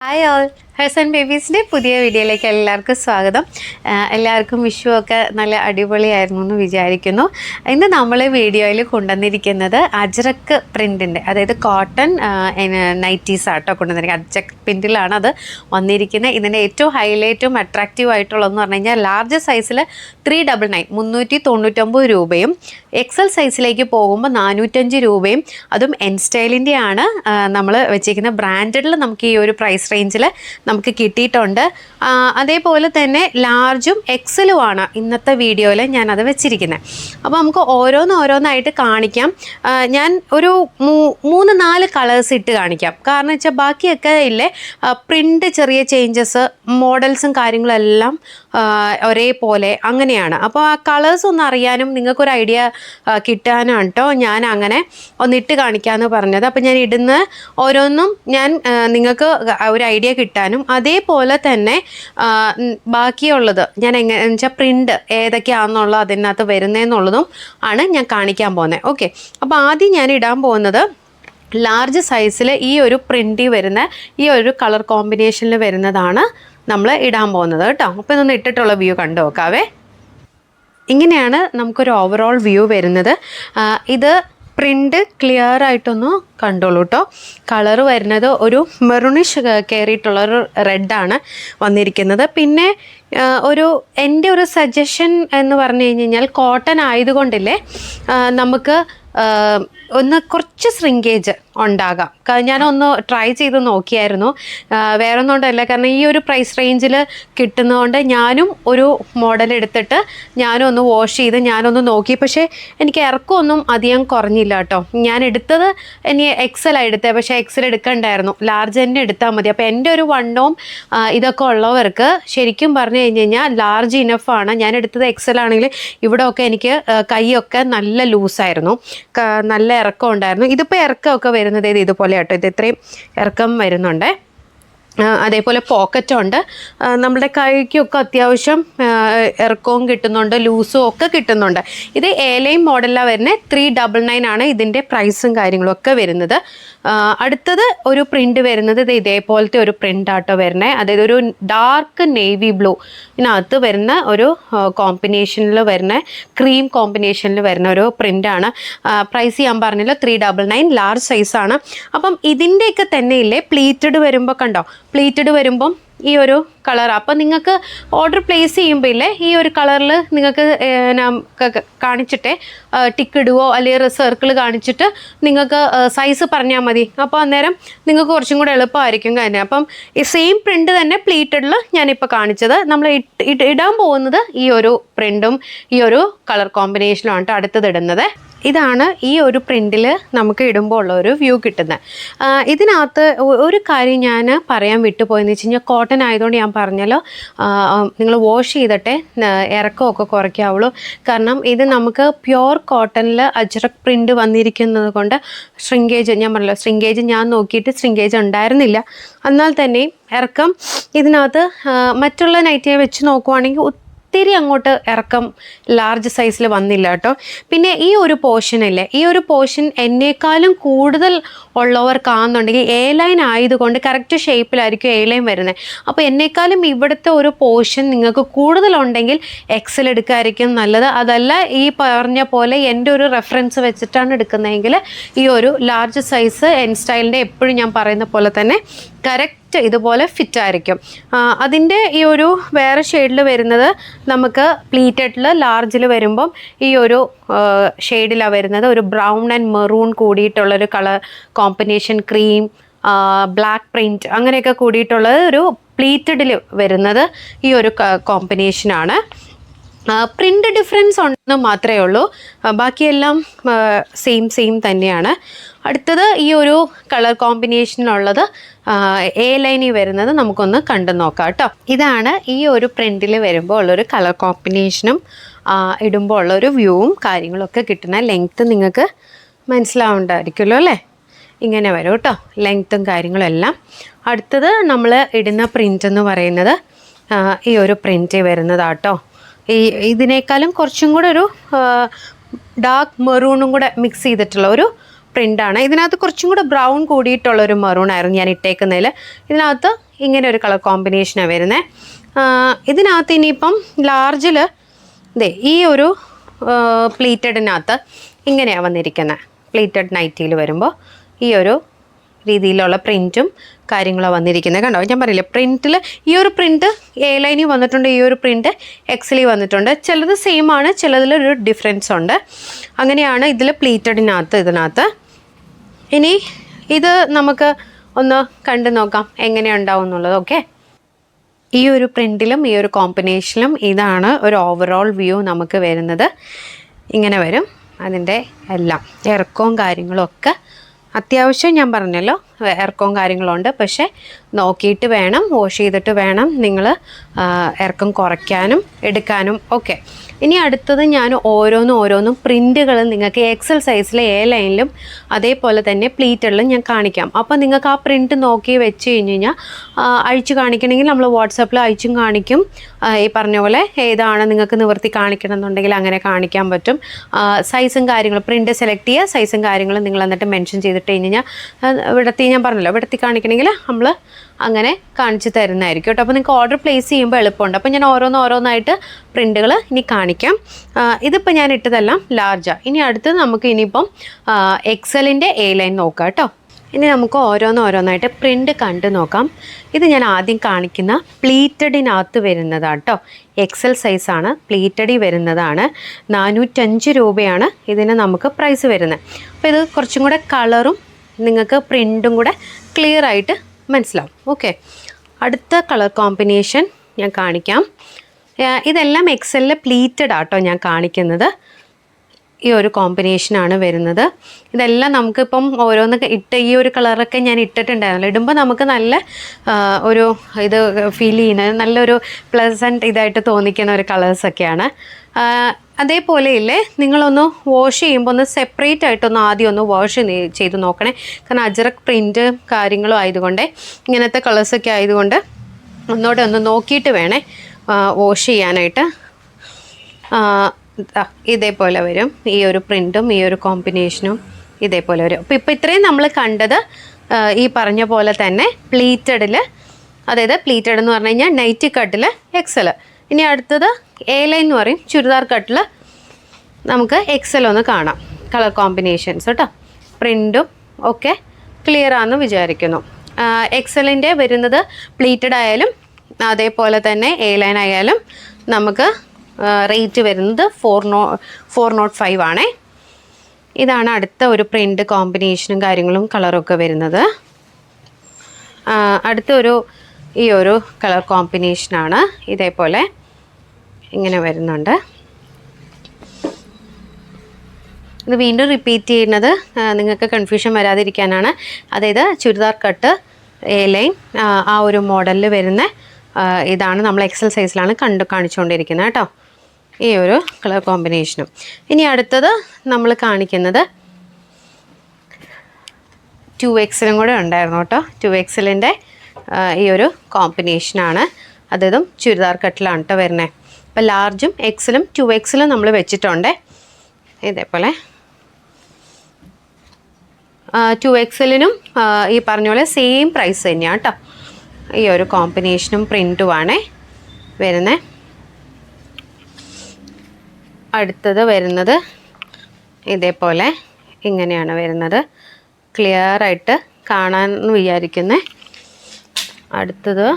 Hi all hers and ബേബീസിന്റെ പുതിയ വീഡിയോയിലേക്ക് എല്ലാവർക്കും സ്വാഗതം. എല്ലാവർക്കും വിഷു ഒക്കെ നല്ല അടിപൊളിയായിരുന്നു എന്ന് വിചാരിക്കുന്നു. ഇന്ന് നമ്മൾ വീഡിയോയിൽ കൊണ്ടുവന്നിരിക്കുന്നത് അജ്രക്ക് പ്രിന്റിന്റെ അതായത് കോട്ടൺ നൈറ്റീസ് ആട്ടോ കൊണ്ടുവന്നിരിക്കുന്നത്. അജ്രക്ക് പ്രിന്റിലാണ് അത് വന്നിരിക്കുന്നത്. ഇതിന്റെ ഏറ്റവും ഹൈലൈറ്റും അട്രാക്റ്റീവ് ആയിട്ടുള്ളതെന്ന് പറഞ്ഞു കഴിഞ്ഞാൽ ലാർജ് സൈസിൽ ത്രീ ഡബിൾ നയൻ മുന്നൂറ്റി തൊണ്ണൂറ്റൊമ്പത് രൂപയും എക്സൽ സൈസിലേക്ക് പോകുമ്പോൾ നാനൂറ്റഞ്ച് രൂപയും അതും എൻ സ്റ്റൈലിന്റെ ആണ് നമ്മൾ വെച്ചിരിക്കുന്ന ബ്രാൻഡഡിൽ നമുക്ക് ഈ ഒരു പ്രൈസ് റേഞ്ചിൽ നമുക്ക് കിട്ടിയിട്ടുണ്ട്. അതേപോലെ തന്നെ ലാർജും എക്സലുമാണ് ഇന്നത്തെ വീഡിയോയിൽ ഞാനത് വെച്ചിരിക്കുന്നത് അപ്പോൾ നമുക്ക് ഓരോന്ന് ഓരോന്നായിട്ട് കാണിക്കാം. ഞാൻ ഒരു മൂന്ന് നാല് കളേഴ്സ് ഇട്ട് കാണിക്കാം. കാരണം വെച്ചാൽ ബാക്കിയൊക്കെ ഇല്ലേ പ്രിന്റ് ചെറിയ ചേഞ്ചസ് മോഡൽസും കാര്യങ്ങളെല്ലാം ആ, ഒരേപോലെ അങ്ങനെയാണ്. അപ്പോൾ ആ കളേഴ്സ് ഒന്ന് അറിയാനും നിങ്ങൾക്കൊരു ഐഡിയ കിട്ടാനാണ് കേട്ടോ ഞാൻ അങ്ങനെ ഒന്നിട്ട് കാണിക്കാമെന്ന് പറഞ്ഞത്. അപ്പോൾ ഞാൻ ഇടുന്ന ഓരോന്നും ഞാൻ നിങ്ങൾക്ക് ഒരു ഐഡിയ കിട്ടാനും അതേപോലെ തന്നെ ബാക്കിയുള്ളത് ഞാൻ എങ്ങനെ വെച്ചാൽ പ്രിന്റ് ഏതൊക്കെയാണെന്നുള്ളത് അതിനകത്ത് വരുന്നതെന്നുള്ളതും ആണ് ഞാൻ കാണിക്കാൻ പോകുന്നത് ഓക്കെ അപ്പോൾ ആദ്യം ഞാൻ ഇടാൻ പോകുന്നത് ലാർജ് സൈസിൽ ഈ ഒരു പ്രിന്റിൽ വരുന്ന ഈ ഒരു കളർ കോമ്പിനേഷനിൽ വരുന്നതാണ് നമ്മൾ ഇടാൻ പോകുന്നത് കേട്ടോ. അപ്പോൾ ഇതൊന്ന് ഇട്ടിട്ടുള്ള വ്യൂ കണ്ടു നോക്കാവേ. ഇങ്ങനെയാണ് നമുക്കൊരു ഓവറോൾ വ്യൂ വരുന്നത്. ഇത് പ്രിന്റ് ക്ലിയർ ആയിട്ടൊന്ന് കണ്ടോളൂ കേട്ടോ കളർ വരുന്നത് ഒരു മെറുണിഷ് കയറിയിട്ടുള്ള ഒരു റെഡാണ് വന്നിരിക്കുന്നത്. പിന്നെ ഒരു എന്റെ ഒരു സജഷൻ എന്ന് പറഞ്ഞു കഴിഞ്ഞ് കഴിഞ്ഞാൽ കോട്ടൺ ആയതുകൊണ്ടില്ലേ നമുക്ക് ഒന്ന് കുറച്ച് ശ്രിങ്കേജ് ഉണ്ടാകാം. ഞാനൊന്ന് ട്രൈ ചെയ്ത് നോക്കിയായിരുന്നു. വേറെ ഒന്നും കൊണ്ടല്ല കാരണം ഈ ഒരു പ്രൈസ് റേഞ്ചിൽ കിട്ടുന്നതുകൊണ്ട് ഞാനും ഒരു മോഡൽ എടുത്തിട്ട് ഞാനും ഒന്ന് വാഷ് ചെയ്ത് ഞാനൊന്ന് നോക്കി. പക്ഷേ എനിക്ക് ഇറക്കമൊന്നും അധികം കുറഞ്ഞില്ല കേട്ടോ. ഞാൻ എടുത്തത് ഇനി എക്സൽ എടുത്തത് പക്ഷേ എക്സൽ എടുക്കണ്ടായിരുന്നു. ലാർജ് തന്നെ എടുത്താൽ മതി. അപ്പോൾ എന്റെ ഒരു വണ്ണവും ഇതൊക്കെ ഉള്ളവർക്ക് ശരിക്കും പറഞ്ഞു കഴിഞ്ഞ് കഴിഞ്ഞാൽ ലാർജ് ഇനഫാണ് ഞാൻ എടുത്തത് എക്സൽ ആണെങ്കിൽ ഇവിടെ ഒക്കെ എനിക്ക് കൈയൊക്കെ നല്ല ലൂസായിരുന്നു നല്ല ഇറക്കം ഉണ്ടായിരുന്നു ഇതിപ്പോൾ ഇറക്കമൊക്കെ വരുന്നത് ഇത് ഇതുപോലെ കേട്ടോ ഇത് ഇത്രയും ഇറക്കം വരുന്നുണ്ട്. അതേപോലെ പോക്കറ്റ് ഉണ്ട്. നമ്മുടെ കൈക്കൊക്കെ അത്യാവശ്യം ഇറക്കവും കിട്ടുന്നുണ്ട് ലൂസും ഒക്കെ കിട്ടുന്നുണ്ട്. ഇത് ഏലയും മോഡലാണ് വരുന്നത് ത്രീ ഡബിൾ നയൻ ആണ് ഇതിന്റെ പ്രൈസും കാര്യങ്ങളും ഒക്കെ വരുന്നത്. അടുത്തത് ഒരു പ്രിന്റ് വരുന്നത് ഇത് ഇതേപോലത്തെ ഒരു പ്രിന്റ് ആട്ടോ വരുന്നത് അതായത് ഒരു ഡാർക്ക് നേവി ബ്ലൂ ഇതിനകത്ത് വരുന്ന ഒരു കോമ്പിനേഷനിൽ വരുന്ന ക്രീം കോമ്പിനേഷനിൽ വരുന്ന ഒരു പ്രിന്റാണ് പ്രൈസ് ഞാൻ പറഞ്ഞില്ല. ത്രീ ഡബിൾ നയൻ ലാർജ് സൈസാണ് അപ്പം ഇതിന്റെയൊക്കെ തന്നെ ഇല്ലേ പ്ലീറ്റഡ് വരുമ്പോൾ കണ്ടോ പ്ലീറ്റഡ് വരുമ്പം ഈ ഒരു കളർ. അപ്പം നിങ്ങൾക്ക് ഓർഡർ പ്ലേസ് ചെയ്യുമ്പോൾ ഇല്ലേ ഈ ഒരു കളറിൽ നിങ്ങൾക്ക് കാണിച്ചിട്ട് ടിക്ക് ഇടുവോ അല്ലെങ്കിൽ സർക്കിൾ കാണിച്ചിട്ട് നിങ്ങൾക്ക് സൈസ് പറഞ്ഞാൽ മതി. അപ്പോൾ അന്നേരം നിങ്ങൾക്ക് കുറച്ചും കൂടെ എളുപ്പമായിരിക്കും കാര്യം അപ്പം ഈ സെയിം പ്രിന്റ് തന്നെ പ്ലീറ്റഡിൽ ഞാനിപ്പോൾ കാണിച്ചത്. നമ്മൾ ഇടാൻ പോകുന്നത് ഈ ഒരു പ്രിന്റും ഈ ഒരു കളർ കോമ്പിനേഷനുമാണ് അടുത്തത് ഇടുന്നത്. ഇതാണ് ഈ ഒരു പ്രിന്റിൽ നമുക്ക് ഇടുമ്പോൾ ഉള്ള ഒരു വ്യൂ കിട്ടുന്നത് ഇതിനകത്ത് ഒരു കാര്യം ഞാൻ പറയാൻ വിട്ടുപോയെന്ന് വെച്ച് കഴിഞ്ഞാൽ കോട്ടൺ ആയതുകൊണ്ട് ഞാൻ പറഞ്ഞല്ലോ നിങ്ങൾ വാഷ് ചെയ്തിട്ടെ ഇറക്കമൊക്കെ കുറയ്ക്കാവുള്ളൂ. കാരണം ഇത് നമുക്ക് പ്യുവർ കോട്ടണിൽ അജ്രക് പ്രിന്റ് വന്നിരിക്കുന്നത് കൊണ്ട് ശൃംഗേജ് ഞാൻ പറഞ്ഞല്ലോ ശൃംഗേജ് ഞാൻ നോക്കിയിട്ട് ശൃംഗേജ് ഉണ്ടായിരുന്നില്ല. എന്നാൽ തന്നെയും ഇറക്കം ഇതിനകത്ത് മറ്റുള്ള നൈറ്റിയെ വെച്ച് നോക്കുവാണെങ്കിൽ ഒത്തിരി അങ്ങോട്ട് ഇറക്കം ലാർജ് സൈസിൽ വന്നില്ല കേട്ടോ. പിന്നെ ഈ ഒരു പോർഷൻ ഇല്ലേ ഈ ഒരു പോർഷൻ എന്നേക്കാളും കൂടുതൽ ഉള്ളവർക്കാണെന്നുണ്ടെങ്കിൽ എ ലൈൻ ആയതുകൊണ്ട് കറക്റ്റ് ഷേപ്പിലായിരിക്കും എ ലൈൻ വരുന്നത് അപ്പോൾ എന്നേക്കാളും ഇവിടുത്തെ ഒരു പോർഷൻ നിങ്ങൾക്ക് കൂടുതലുണ്ടെങ്കിൽ എക്സൽ എടുക്കായിരിക്കും നല്ലത്. അതല്ല ഈ പറഞ്ഞ പോലെ എന്റെ ഒരു റെഫറൻസ് വെച്ചിട്ടാണ് എടുക്കുന്നതെങ്കിൽ ഈ ഒരു ലാർജ് സൈസ് എൻ സ്റ്റൈലിന്റെ എപ്പോഴും ഞാൻ പറയുന്ന പോലെ തന്നെ കറക്റ്റ് ഇതുപോലെ ഫിറ്റ് ആയിരിക്കും. അതിന്റെ ഈ ഒരു വേറെ ഷെയ്ഡിൽ വരുന്നത് നമുക്ക് പ്ലീറ്റഡിൽ ലാർജിൽ വരുമ്പം ഈ ഒരു ഷെയ്ഡിലാണ് വരുന്നത് ഒരു brown and maroon കൂടിയിട്ടുള്ളൊരു colour combination cream black print അങ്ങനെയൊക്കെ കൂടിയിട്ടുള്ളത് ഒരു പ്ലീറ്റഡിൽ വരുന്നത് ഈ ഒരു കോമ്പിനേഷനാണ് പ്രിന്റ് ഡിഫറൻസ് ഉണ്ടെന്ന് മാത്രമേ ഉള്ളൂ. ബാക്കിയെല്ലാം സെയിം സെയിം തന്നെയാണ്. അടുത്തത് ഈ ഒരു കളർ കോമ്പിനേഷനിലുള്ളത് എ ലൈനിൽ വരുന്നത് നമുക്കൊന്ന് കണ്ടു നോക്കാം കേട്ടോ ഇതാണ് ഈ ഒരു പ്രിന്റിൽ വരുമ്പോൾ ഉള്ളൊരു കളർ കോമ്പിനേഷനും ഇടുമ്പോൾ ഉള്ളൊരു വ്യൂവും കാര്യങ്ങളൊക്കെ കിട്ടുന്ന ലെങ്ത്ത് നിങ്ങൾക്ക് മനസ്സിലാവുണ്ടായിരിക്കുമല്ലോ അല്ലേ? ഇങ്ങനെ വരും കേട്ടോ ലെങ്ത്തും കാര്യങ്ങളും എല്ലാം അടുത്തത് നമ്മൾ ഇടുന്ന പ്രിന്റ് എന്ന് പറയുന്നത് ഈ ഒരു പ്രിന്റ് വരുന്നതാട്ടോ ഈ ഇതിനേക്കാളും കുറച്ചും കൂടെ ഒരു ഡാർക്ക് മെറൂണും കൂടെ മിക്സ് ചെയ്തിട്ടുള്ള ഒരു പ്രിന്റാണ് ഇതിനകത്ത് കുറച്ചും കൂടെ ബ്രൗൺ കൂടിയിട്ടുള്ള ഒരു മെറൂൺ ആയിരുന്നു ഞാൻ ഇട്ടേക്കുന്നതിൽ ഇതിനകത്ത് ഇങ്ങനെ ഒരു കളർ കോമ്പിനേഷനാണ് വരുന്നത് ഇതിനകത്ത് ഇനിയിപ്പം ലാർജിൽ ദേ ഈ ഒരു പ്ലീറ്റഡിനകത്ത് ഇങ്ങനെയാണ് വന്നിരിക്കുന്നത് പ്ലീറ്റഡ് നൈറ്റിയിൽ വരുമ്പോൾ ഈ ഒരു രീതിയിലുള്ള പ്രിന്റും കാര്യങ്ങളോ വന്നിരിക്കുന്നത് കണ്ടോ? ഞാൻ പറയില്ല പ്രിന്റിൽ ഈ ഒരു പ്രിന്റ് എ ലൈനിൽ വന്നിട്ടുണ്ട് ഈ ഒരു പ്രിന്റ് എക്സലി വന്നിട്ടുണ്ട്. ചിലത് സെയിം ആണ് ചിലതിലൊരു ഡിഫറൻസ് ഉണ്ട്. അങ്ങനെയാണ് ഇതിൽ പ്ലീറ്റഡിനകത്ത് ഇതിനകത്ത്. ഇനി ഇത് നമുക്ക് ഒന്ന് കണ്ടു നോക്കാം എങ്ങനെയുണ്ടാവും എന്നുള്ളത് ഓക്കെ? ഈ ഒരു പ്രിന്റിലും ഈ ഒരു കോമ്പിനേഷനിലും ഇതാണ് ഒരു ഓവറോൾ വ്യൂ നമുക്ക് വരുന്നത്. ഇങ്ങനെ വരും അതിന്റെ എല്ലാം ഇറക്കവും കാര്യങ്ങളും ഒക്കെ അത്യാവശ്യം ഞാൻ പറഞ്ഞല്ലോ. ഇറക്കവും കാര്യങ്ങളുണ്ട്. പക്ഷേ നോക്കിയിട്ട് വേണം വാഷ് ചെയ്തിട്ട് വേണം നിങ്ങൾ ഇറക്കം കുറയ്ക്കാനും എടുക്കാനും ഒക്കെ. ഇനി അടുത്തത് ഞാൻ ഓരോന്നും ഓരോന്നും പ്രിന്റുകൾ നിങ്ങൾക്ക് എക്സൽ സൈസിലെ എ ലൈനിലും അതേപോലെ തന്നെ പ്ലീറ്റുകളിലും ഞാൻ കാണിക്കാം. അപ്പോൾ നിങ്ങൾക്ക് ആ പ്രിന്റ് നോക്കി വെച്ച് കഴിഞ്ഞ് കഴിഞ്ഞാൽ അഴിച്ചു അഴിച്ച് കാണിക്കണമെങ്കിൽ നമ്മൾ വാട്സാപ്പിൽ അയച്ചും കാണിക്കും. ഈ പറഞ്ഞ പോലെ ഏതാണ് നിങ്ങൾക്ക് നിവർത്തി കാണിക്കണം എന്നുണ്ടെങ്കിൽ അങ്ങനെ കാണിക്കാൻ പറ്റും. സൈസും കാര്യങ്ങളും പ്രിന്റ് സെലക്ട് ചെയ്യുക സൈസും കാര്യങ്ങളും നിങ്ങൾ എന്നിട്ട് മെൻഷൻ ചെയ്തിട്ട് കഴിഞ്ഞ് കഴിഞ്ഞാൽ ഇവിടത്തി ഞാൻ പറഞ്ഞല്ലോ ഇവിടത്തി കാണിക്കണമെങ്കിൽ നമ്മൾ അങ്ങനെ കാണിച്ചു തരുന്നതായിരിക്കും കേട്ടോ. അപ്പോൾ നിങ്ങൾക്ക് ഓർഡർ പ്ലേസ് ചെയ്യുമ്പോൾ എളുപ്പമുണ്ട്. അപ്പോൾ ഞാൻ ഓരോന്ന് ഓരോന്നായിട്ട് പ്രിന്റുകൾ ഇനി കാണിക്കാം. ഇതിപ്പോൾ ഞാൻ ഇട്ടതെല്ലാം ലാർജാണ് ഇനി അടുത്തത് നമുക്ക് ഇനിയിപ്പം എക്സലിന്റെ എ ലൈൻ നോക്കാം കേട്ടോ. ഇനി നമുക്ക് ഓരോന്ന് ഓരോന്നായിട്ട് പ്രിന്റ് കണ്ട് നോക്കാം. ഇത് ഞാൻ ആദ്യം കാണിക്കുന്ന പ്ലീറ്റഡിനകത്ത് വരുന്നതാണ് കേട്ടോ. എക്സൽ സൈസാണ് പ്ലീറ്റഡി വരുന്നതാണ്. നാനൂറ്റഞ്ച് രൂപയാണ് ഇതിന് നമുക്ക് പ്രൈസ് വരുന്നത്. അപ്പോൾ ഇത് കുറച്ചും കൂടെ കളറും നിങ്ങൾക്ക് പ്രിന്റും കൂടെ ക്ലിയർ ആയിട്ട് മനസ്സിലാവും. ഓക്കെ അടുത്ത കളർ കോമ്പിനേഷൻ ഞാൻ കാണിക്കാം. ഇതെല്ലാം എക്സലിൽ പ്ലീറ്റഡ് ആട്ടോ ഞാൻ കാണിക്കുന്നത്. ഈ ഒരു കോമ്പിനേഷനാണ് വരുന്നത്. ഇതെല്ലാം നമുക്കിപ്പം ഓരോന്ന് ഇട്ട് ഈ ഒരു കളറൊക്കെ ഞാൻ ഇട്ടിട്ടുണ്ടായിരുന്നല്ലോ. ഇടുമ്പോൾ നമുക്ക് നല്ല ഒരു ഇത് ഫീൽ ചെയ്യുന്നത് നല്ലൊരു പ്ലസന്റ് ഇതായിട്ട് തോന്നിക്കുന്ന ഒരു കളേഴ്സൊക്കെയാണ് അതേപോലെ ഇല്ലേ നിങ്ങളൊന്ന് വാഷ് ചെയ്യുമ്പോൾ ഒന്ന് സെപ്പറേറ്റ് ആയിട്ടൊന്ന് ആദ്യം ഒന്ന് വാഷ് ചെയ്ത് നോക്കണേ. കാരണം അജറക് പ്രിന്റ് കാര്യങ്ങളും ആയതുകൊണ്ട് ഇങ്ങനത്തെ കളേഴ്സൊക്കെ ആയതുകൊണ്ട് ഒന്നുകൂടെ ഒന്ന് നോക്കിയിട്ട് വേണേ വാഷ് ചെയ്യാനായിട്ട്. ഇതേപോലെ വരും. ഈ ഒരു പ്രിന്റും ഈ ഒരു കോമ്പിനേഷനും ഇതേപോലെ വരും. അപ്പോൾ ഇപ്പോൾ ഇത്രയും നമ്മൾ കണ്ടത് ഈ പറഞ്ഞ പോലെ തന്നെ പ്ലീറ്റഡിൽ അതായത് പ്ലീറ്റഡ് എന്ന് പറഞ്ഞു കഴിഞ്ഞാൽ നൈറ്റി കട്ടിൽ എക്സൽ ഇനി അടുത്തത് എ ലൈൻ എന്ന് പറയും. ചുരിദാർ കട്ടിൽ നമുക്ക് എക്സൽ ഒന്ന് കാണാം. കളർ കോമ്പിനേഷൻസ് കേട്ടോ. പ്രിന്റും ഒക്കെ ക്ലിയർ ആണെന്ന് വിചാരിക്കുന്നു. എക്സലിന്റെ വരുന്നത് പ്ലീറ്റഡ് ആയാലും അതേപോലെ തന്നെ എ ലൈൻ ആയാലും നമുക്ക് റേറ്റ് വരുന്നത് four no four not five ആണേ. ഇതാണ് അടുത്ത ഒരു പ്രിന്റ് കോമ്പിനേഷനും കാര്യങ്ങളും കളറൊക്കെ വരുന്നത്. അടുത്ത ഒരു ഈ ഒരു കളർ കോമ്പിനേഷനാണ് ഇതേപോലെ ഇങ്ങനെ വരുന്നുണ്ട്. ഇത് വീണ്ടും റിപ്പീറ്റ് ചെയ്യുന്നത് നിങ്ങൾക്ക് കൺഫ്യൂഷൻ വരാതിരിക്കാനാണ്. അതായത് ചുരിദാർ കട്ട് എ ലൈൻ ആ, ഒരു മോഡലിൽ വരുന്ന ഇതാണ് നമ്മൾ എക്സൽ സൈസിലാണ് കണ്ടു കാണിച്ചുകൊണ്ടിരിക്കുന്നത് കേട്ടോ. ഈ ഒരു കളർ കോമ്പിനേഷനും ഇനി അടുത്തത് നമ്മൾ കാണിക്കുന്നത് ടു എക്സലും കൂടെ ഉണ്ടായിരുന്നു കേട്ടോ. ടു എക്സലിന്റെ ഈ ഒരു കോമ്പിനേഷനാണ് അതും ചുരിദാർ കട്ടിലാണ് കേട്ടോ വരുന്നത് അപ്പോൾ ലാർജും എക്സലും ടു എക്സലും നമ്മൾ വെച്ചിട്ടുണ്ട്. ഇതേപോലെ. ടു എക്സലിനും ഈ പറഞ്ഞ പോലെ സെയിം പ്രൈസ് തന്നെയാണ് കേട്ടോ ഈ ഒരു കോമ്പിനേഷനും പ്രിന്റുമാണേ വരുന്നത് അടുത്തത് വരുന്നത് ഇതേപോലെ ഇങ്ങനെയാണ് വരുന്നത്. ക്ലിയർ ആയിട്ട് കാണാൻ വിചാരിക്കുന്നത് അടുത്തത്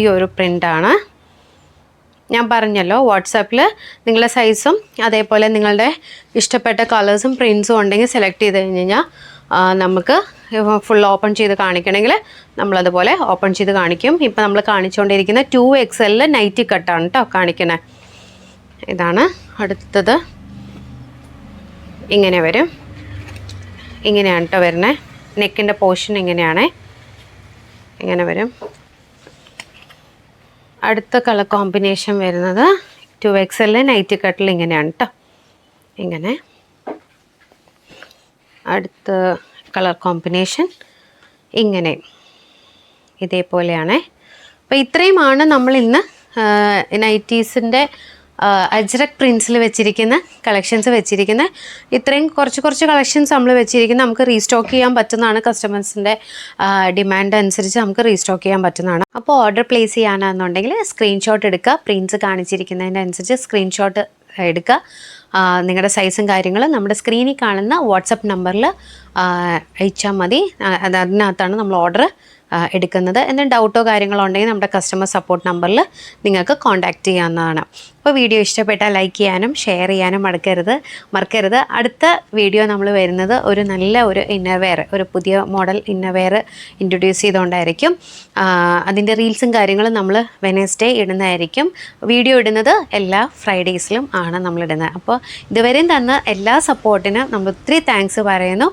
ഈ ഒരു പ്രിന്റാണ് ഞാൻ പറഞ്ഞല്ലോ വാട്സാപ്പിൽ നിങ്ങളുടെ സൈസും അതേപോലെ നിങ്ങളുടെ ഇഷ്ടപ്പെട്ട കളേഴ്സും പ്രിൻസും ഉണ്ടെങ്കിൽ സെലക്ട് ചെയ്ത് കഴിഞ്ഞ് കഴിഞ്ഞാൽ നമുക്ക് ഫുൾ ഓപ്പൺ ചെയ്ത് കാണിക്കണമെങ്കിൽ നമ്മളതുപോലെ ഓപ്പൺ ചെയ്ത് കാണിക്കും. ഇപ്പം നമ്മൾ കാണിച്ചുകൊണ്ടിരിക്കുന്ന ടു എക്സ് എല്ലിൽ നൈറ്റി കട്ടാണ് കേട്ടോ കാണിക്കണേ. ഇതാണ് അടുത്തത്. ഇങ്ങനെ വരും. ഇങ്ങനെയാണ് കേട്ടോ വരുന്നത്. നെക്കിന്റെ പോർഷൻ ഇങ്ങനെയാണേ. ഇങ്ങനെ വരും. അടുത്ത കളർ കോമ്പിനേഷൻ വരുന്നത് ടു എക്സ് എല്ലിൽ നൈറ്റ് കട്ടിൽ ഇങ്ങനെയാണ് കേട്ടോ ഇങ്ങനെ. അടുത്ത കളർ കോമ്പിനേഷൻ ഇങ്ങനെ. ഇതേപോലെയാണേ. അപ്പോൾ ഇത്രയുമാണ് നമ്മൾ ഇന്ന് നൈറ്റീസിന്റെ അജ്രക് പ്രിൻസിൽ വെച്ചിരിക്കുന്ന കളക്ഷൻസ് വെച്ചിരിക്കുന്ന ഇത്രയും കുറച്ച് കുറച്ച് കളക്ഷൻസ് നമ്മൾ വെച്ചിരിക്കുന്ന നമുക്ക് റീസ്റ്റോക്ക് ചെയ്യാൻ പറ്റുന്നതാണ് കസ്റ്റമേഴ്സിന്റെ ഡിമാൻഡ് അനുസരിച്ച് നമുക്ക് റീസ്റ്റോക്ക് ചെയ്യാൻ പറ്റുന്നതാണ്. അപ്പോൾ ഓർഡർ പ്ലേസ് ചെയ്യാനാണെന്നുണ്ടെങ്കിൽ സ്ക്രീൻഷോട്ട് എടുക്കുക പ്രിൻസ് കാണിച്ചിരിക്കുന്നതിന്റെ അനുസരിച്ച് സ്ക്രീൻഷോട്ട് എടുക്കുക. നിങ്ങളുടെ സൈസും കാര്യങ്ങളും നമ്മുടെ സ്ക്രീനിൽ കാണുന്ന വാട്സപ്പ് നമ്പറിൽ അയച്ചാൽ മതി. അതിനകത്താണ് നമ്മൾ ഓർഡർ എടുക്കുന്നത്. എന്തെങ്കിലും ഡൗട്ടോ കാര്യങ്ങളോ ഉണ്ടെങ്കിൽ നമ്മുടെ കസ്റ്റമർ സപ്പോർട്ട് നമ്പറിൽ നിങ്ങൾക്ക് കോൺടാക്റ്റ് ചെയ്യാവുന്നതാണ്. അപ്പോൾ വീഡിയോ ഇഷ്ടപ്പെട്ടാൽ ലൈക്ക് ചെയ്യാനും ഷെയർ ചെയ്യാനും മറക്കരുത് മറക്കരുത്. അടുത്ത വീഡിയോ നമ്മൾ വരുന്നത് ഒരു നല്ല ഒരു ഇന്നർവെയർ ഒരു പുതിയ മോഡൽ ഇന്നർവെയർ ഇൻട്രൊഡ്യൂസ് ചെയ്തുകൊണ്ടായിരിക്കും. അതിന്റെ റീൽസും കാര്യങ്ങളും നമ്മൾ വെനസ്ഡേ ഇടുന്നതായിരിക്കും. വീഡിയോ ഇടുന്നത് എല്ലാ ഫ്രൈഡേയ്സിലും ആണ് നമ്മളിടുന്നത് അപ്പോൾ ഇതുവരെയും തന്ന എല്ലാ സപ്പോർട്ടിനും നമ്മൾ ഒത്തിരി താങ്ക്സ് പറയുന്നു.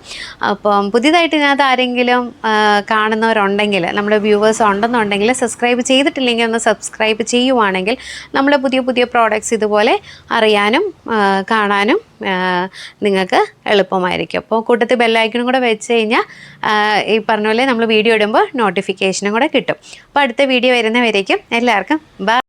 അപ്പം പുതിയതായിട്ട് ഇതിനകത്ത് ആരെങ്കിലും കാണുന്നവരുണ്ടെങ്കിൽ നമ്മുടെ വ്യൂവേഴ്സ് ഉണ്ടെന്നുണ്ടെങ്കിൽ സബ്സ്ക്രൈബ് ചെയ്തിട്ടില്ലെങ്കിൽ ഒന്ന് സബ്സ്ക്രൈബ് ചെയ്യുവാണെങ്കിൽ നമ്മൾ പുതിയ പുതിയ പ്രോഡക്റ്റ്സ് ഇതുപോലെ അറിയാനും കാണാനും നിങ്ങൾക്ക് എളുപ്പമായിരിക്കും. അപ്പോൾ കൂട്ടത്തിൽ ബെല്ലൈക്കണും കൂടെ വെച്ച് കഴിഞ്ഞാൽ ഈ പറഞ്ഞ പോലെ നമ്മൾ വീഡിയോ ഇടുമ്പോൾ നോട്ടിഫിക്കേഷനും കൂടെ കിട്ടും. അപ്പോൾ അടുത്ത വീഡിയോ വരുന്നവരേക്കും എല്ലാവർക്കും ബൈ